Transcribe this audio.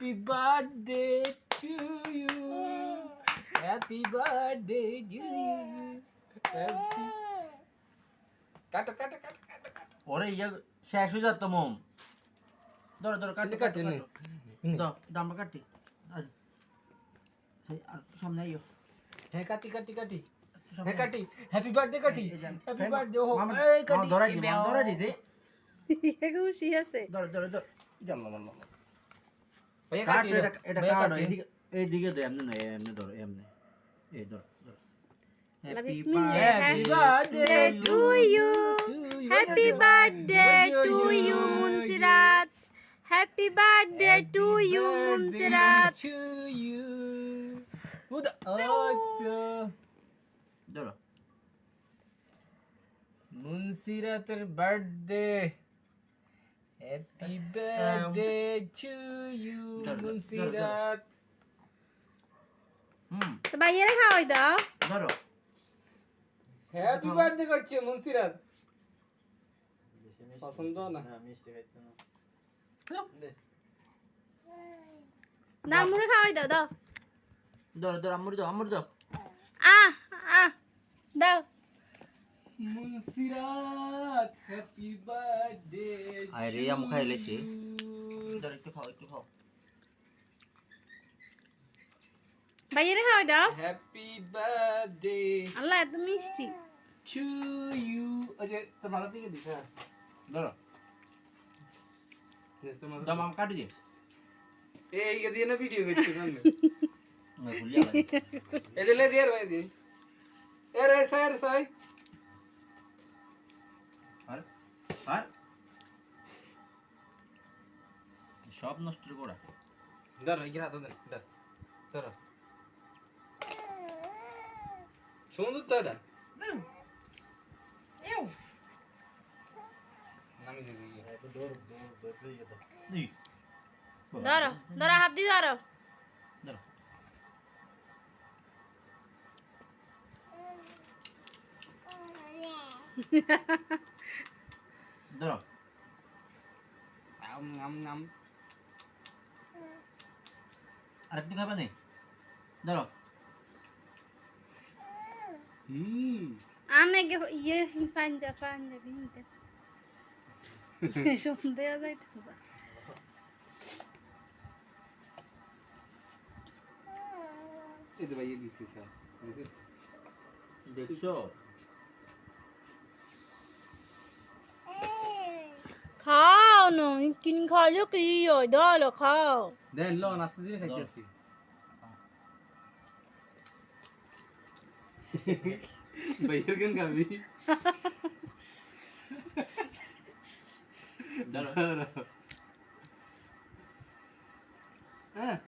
Happy birthday to you happy birthday to you happy কাটো কাটো কাটো কাটো কাটো। ওরে ইয়া শেষ হয়ে যাত মোম। ধরো ধরো কাটি কাটি, কাটি নে। দাও দামটা কাটি আর সেই আর সামনে আইও। হ্যাঁ কাটি কাটি কাটি। হ্যাঁ কাটি। হ্যাপি বার্থডে কাটি। হ্যাপি বার্থডে ও এই কাটি। ধরা দি ধরা দিছে খুশি আছে। ধরো ধরো ধরো। জাল্লা লাল্লা ভাইয়া কাট কাটি এটা এটা ভাইয়া কাট কাটি। এদিকে এইদিকে দে এমনি না এমনি ধরো এমনি এই ধরো ধরো আল্লাহ হ্যাপি বিসমিল্লাহ। Happy birthday Birthday to you. to you. Happy birthday to you, Munsirat. Happy birthday to you, Munsirat. to you. Uda. Oh, ধরো মুন্সিরাতের birthday happy birthday to you Munsirat হুম তো ভাইয়েরা খাওয়াই দাও ধরো হ্যাপি বার্থডে করছে মুন্সিরাত পছন্দ না না মুড়ে খাওয়াই দাও দাও ধরো ধরো আমুর দাও আমুর দাও আহ আহ দাও মুন্সিরাত হ্যাপি বার্থডে আরে আমু খাইলে সে ধরো একটু খাও একটু খাও। ভাইয়েরা খাওয়াই দাও। হ্যাপি বার্থডে আল্লাহ এত মিষ্টি। টু ইউ তোর ভালো থেকে দিস হ্যাঁ। ধরো। দাম আম কাটি দে। এই ইয়ে দিয়ে না ভিডিও করছি সামনে মই ভুলিয়া লাগে এদের লে দিয়ে ভাই দি এ রে স্যার সাই আর সব নষ্ট করা ধর এই হাত ধর ধর সুন্দর তো এটা? নামি দিবি ধরো ধরো হাত দিয়ে ধরো। ধরো। আম আরেকটু খাবে নেই ধরো। হুম। আনে গে ইয়ে পাঞ্জা পাঞ্জাবি হিনতে শুনতে যাইতে এই তো ভাই দিছি দেখছ? খাও না কিন খাইলো কি হয়? দল খাও। দেন লো নাস্তা দিয়ে খাইতেছি। ভাইয়ের কেন খাবি? ধরো